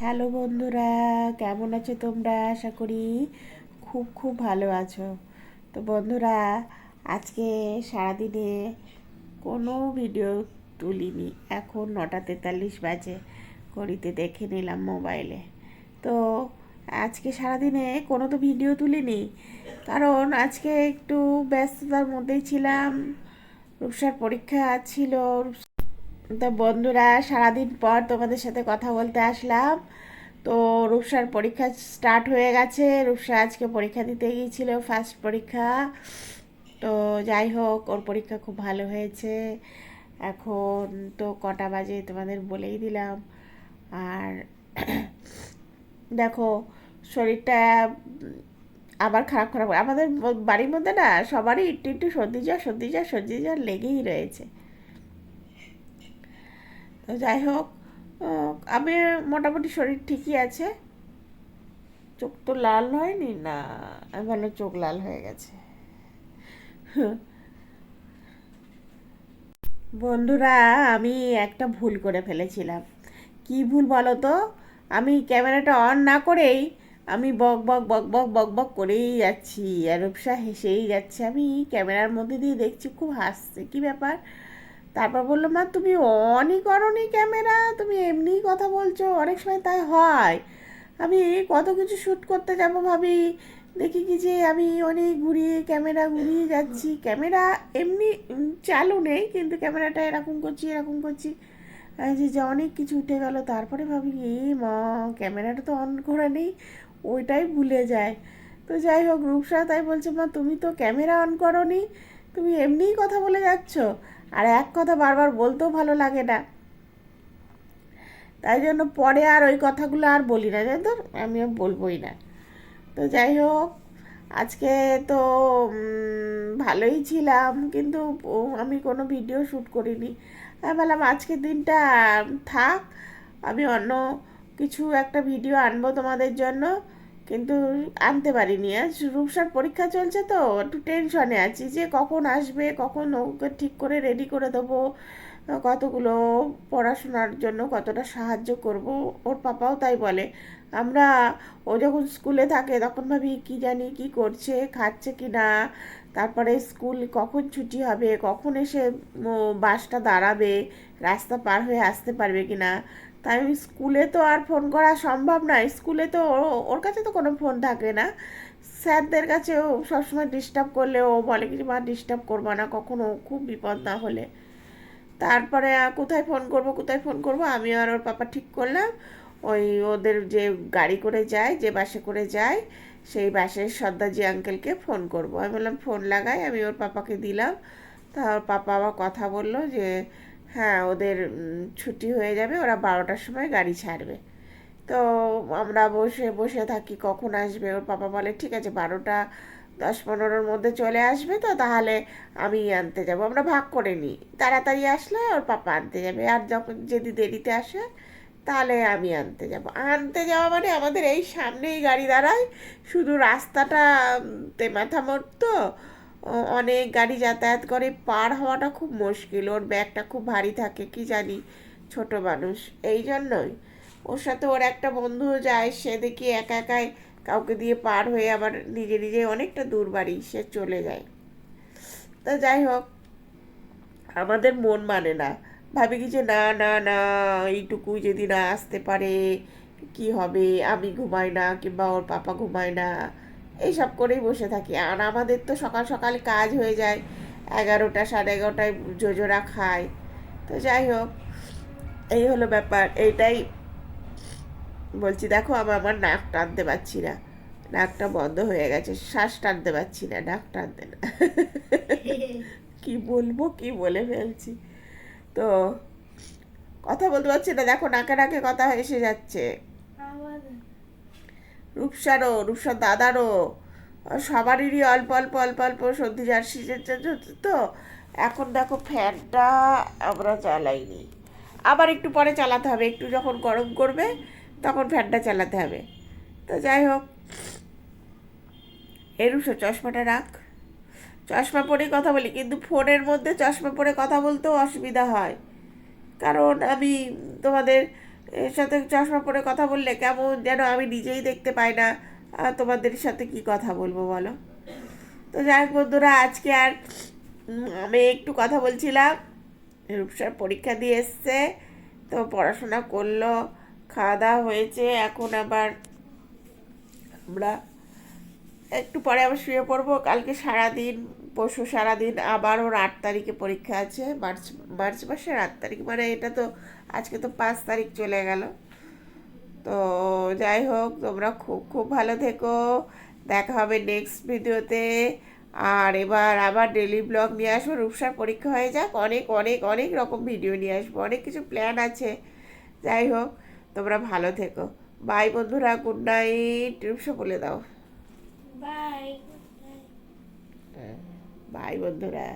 Hello বন্ধুরা, কেমন আছো তোমরা? আশা করি খুব খুব ভালো আছো। তো বন্ধুরা, আজকে সারাদিনে কোনো ভিডিও তুলিনি। এখন নটা তেতাল্লিশ বাজে, ঘড়িতে দেখে নিলাম মোবাইলে। তো আজকে সারাদিনে কোনো তো ভিডিও তুলিনি, কারণ আজকে একটু ব্যস্ততার মধ্যেই ছিলাম। রূপসার পরীক্ষা ছিল তো বন্ধুরা, সারাদিন পর তোমাদের সাথে কথা বলতে আসলাম। তো রূপসার পরীক্ষা স্টার্ট হয়ে গেছে। রূপসা আজকে পরীক্ষা দিতে গিয়েছিল ফার্স্ট পরীক্ষা। তো যাই হোক, ওর পরীক্ষা খুব ভালো হয়েছে। এখন তো কটা বাজে তোমাদের বলেই দিলাম। আর দেখো, শরীরটা আবার খারাপ খারাপ। আমাদের বাড়ির মধ্যে না, সবারই একটু একটু সর্দি জ্বর সর্দি জ্বর সর্দি জ্বর লেগেই রয়েছে। যাই হোক আমি মোটামুটি শরীর ঠিকই আছে। চোখ তো লাল হয়নি? না ভালো চোখ লাল হয়ে গেছে। বন্ধুরা, আমি একটা ভুল করে ফেলেছিলাম। কি ভুল বলো তো? আমি ক্যামেরাটা অন না করেই আমি বক বক বক বক বক বক করেই যাচ্ছি। আর রূপসা হেসেই যাচ্ছে। আমি ক্যামেরার মধ্যে দিয়ে দেখছি, খুব হাসছে। কি ব্যাপার? তারপর বলল, মা, তুমি অনই করনি ক্যামেরা, তুমি এমনিই কথা বলছো, অনেক সময় তাই হয়। আমি কত কিছু শ্যুট করতে যাব ভাবি। দেখি কি যে আমি অনেক ঘুরিয়ে, ক্যামেরা ঘুরিয়ে যাচ্ছি। ক্যামেরা এমনি চালু নেই, কিন্তু ক্যামেরাটা এরকম করছি এরকম করছি। যে যে অনেক কিছু উঠে গেল। তারপরে ভাবি, এ মা, ক্যামেরাটা তো অন করা নেই, ওইটাই ভুলে যায়। তো যাই হোক, রূপসা তাই বলছে, মা, তুমি তো ক্যামেরা অন করো তুমি এমনিই কথা বলে যাচ্ছ। আর এক কথা বারবার বলতেও ভালো লাগে না। তাই জন্য পরে আর ওই কথাগুলো আর বলি না, জানো তো? আমিও বলবোই না। তো যাই হোক, আজকে তো ভালোই ছিলাম, কিন্তু আমি কোনো ভিডিও শ্যুট করিনি। আমি বললাম আজকের দিনটা থাক, আমি অন্য কিছু একটা ভিডিও আনব তোমাদের জন্য। কিন্তু আনতে পারিনি। আজ রূপসার পরীক্ষা চলছে তো, একটু টেনশনে আছি যে কখন আসবে, কখন ওকে ঠিক করে রেডি করে দেবো, কতগুলো পড়াশোনার জন্য কতটা সাহায্য করব, ওর পাপাও তাই বলে। আমরা, ও যখন স্কুলে থাকে তখন ভাবি কি জানি কি করছে, খাচ্ছে কি না, তারপরে স্কুল কখন ছুটি হবে, কখন এসে বাসটা দাঁড়াবে, রাস্তা পার হয়ে আসতে পারবে কি না তাই স্কুলে তো আর ফোন করা সম্ভব নয়। স্কুলে তো ওর কাছে তো কোনো ফোন থাকে না। স্যারদের কাছে ও সবসময় ডিস্টার্ব করলে ও বলে কি, মা ডিস্টার্ব করব না, কখনো খুব বিপদ না হলে। তারপরে কোথায় ফোন করব, কোথায় ফোন করব? আমি আর ওর পাপা ঠিক করলাম। ওই ওদের যে গাড়ি করে যায়, যে বাসে করে যায়, সেই বাসের সর্দারজি আঙ্কেলকে ফোন করব। আমি বললাম, ফোন লাগাই। আমি ওর পাপাকে দিলাম। তা ওর পাপা আবার কথা বলল যে হ্যাঁ ওদের ছুটি হয়ে যাবে, ওরা বারোটার সময় গাড়ি ছাড়বে। তো আমরা বসে বসে থাকি, কখন আসবে? ওর পাপা বলে, ঠিক আছে, বারোটা দশ পনেরোর মধ্যে চলে আসবে, তো তাহলে আমি আনতে যাব। আমরা ভাগ করে নিই। তাড়াতাড়ি আসলে ওর পাপা আনতে যাবে, আর যখন, যদি দেরিতে আসে, তাহলে আমি আনতে যাব। আনতে যাওয়া মানে আমাদের এই সামনেই গাড়ি দাঁড়ায়, শুধু রাস্তাটা তো অনেক গাড়ি যাতায়াত করে, পার হওয়াটা খুব মুশকিল। ওর ব্যাগটা খুব ভারী থাকে, কি জানি, ছোট মানুষ। এই জন্যই। ওর সাথে ওর একটা বন্ধু যায়, সে দেখি একা একাই কাউকে দিয়ে পার হয়ে আবার নিজে নিজে অনেকটা দূর বাড়ি, সে চলে যায়। তা যাই হোক, আমাদের মন মানে না। ভাবি কি যে, না না না এইটুকু যদি না আসতে পারে, কি হবে? আমি ঘুমাই না, কিংবা ওর পাপা ঘুমায় না। এইসব করেই বসে থাকি। আর আমাদের তো সকাল সকাল কাজ হয়ে যায় এগারোটা সাড়ে এগারোটায় জোজোরা খায়। তো যাই হোক এই হলো ব্যাপার। এইটাই বলছি দেখো আমি আমার নাক টানতে পারছি না। নাকটা বন্ধ হয়ে গেছে শ্বাস টানতে পারছি না নাক টানতে না। কি বলব কি বলে ফেলছি। তো কথা বলতে পারছি না দেখো নাকে নাকে কথা এসে যাচ্ছে। রূপসারও রূপসার দাদারও। সবারই অল্প অল্প অল্প অল্প সর্দি সিজন তো এখন দেখো ফ্যানটা আমরা চালাইনি। আবার একটু পরে চালাতে হবে, একটু যখন গরম করবে তখন ফ্যানটা চালাতে হবে। তো যাই হোক এরুষো চশমাটা রাখ। চশমা পরেই কথা বলি, কিন্তু ফোনের মধ্যে চশমা পরে কথা বলতেও অসুবিধা হয়। কারণ আমি তোমাদের এর সাথে চশমা পরে কথা বললে কেমন যেন আমি নিজেই দেখতে পাই না। তোমাদের সাথে কি কথা বলব বলো? তো যাই হোক বন্ধুরা, আজকে আর আমি একটু কথা বলছিলাম। রূপসার পরীক্ষা দিয়ে এসছে, তো পড়াশোনা করল, খাওয়া দাওয়া হয়েছে, এখন আবার আমরা একটু পরে আবার শুয়ে পড়ব। কালকে সারাদিন, পরশু সারাদিন আবার ওর আট তারিখে পরীক্ষা আছে। মার্চ মার্চ মাসের আট তারিখ মানে এটা তো আজকে তো পাঁচ তারিখ চলে গেল। তো যাই হোক, তোমরা খুব খুব ভালো থেকো। দেখা হবে নেক্সট ভিডিওতে। আর এবার আবার ডেলি ব্লগ নিয়ে আসব। রূপসার পরীক্ষা হয়ে যাক। অনেক অনেক অনেক রকম ভিডিও নিয়ে আসব। অনেক কিছু প্ল্যান আছে। যাই হোক, তোমরা ভালো থেকো। বাই বন্ধুরা গুড নাইট রূপসা বলে দাও। বাই বাই বন্ধুরা।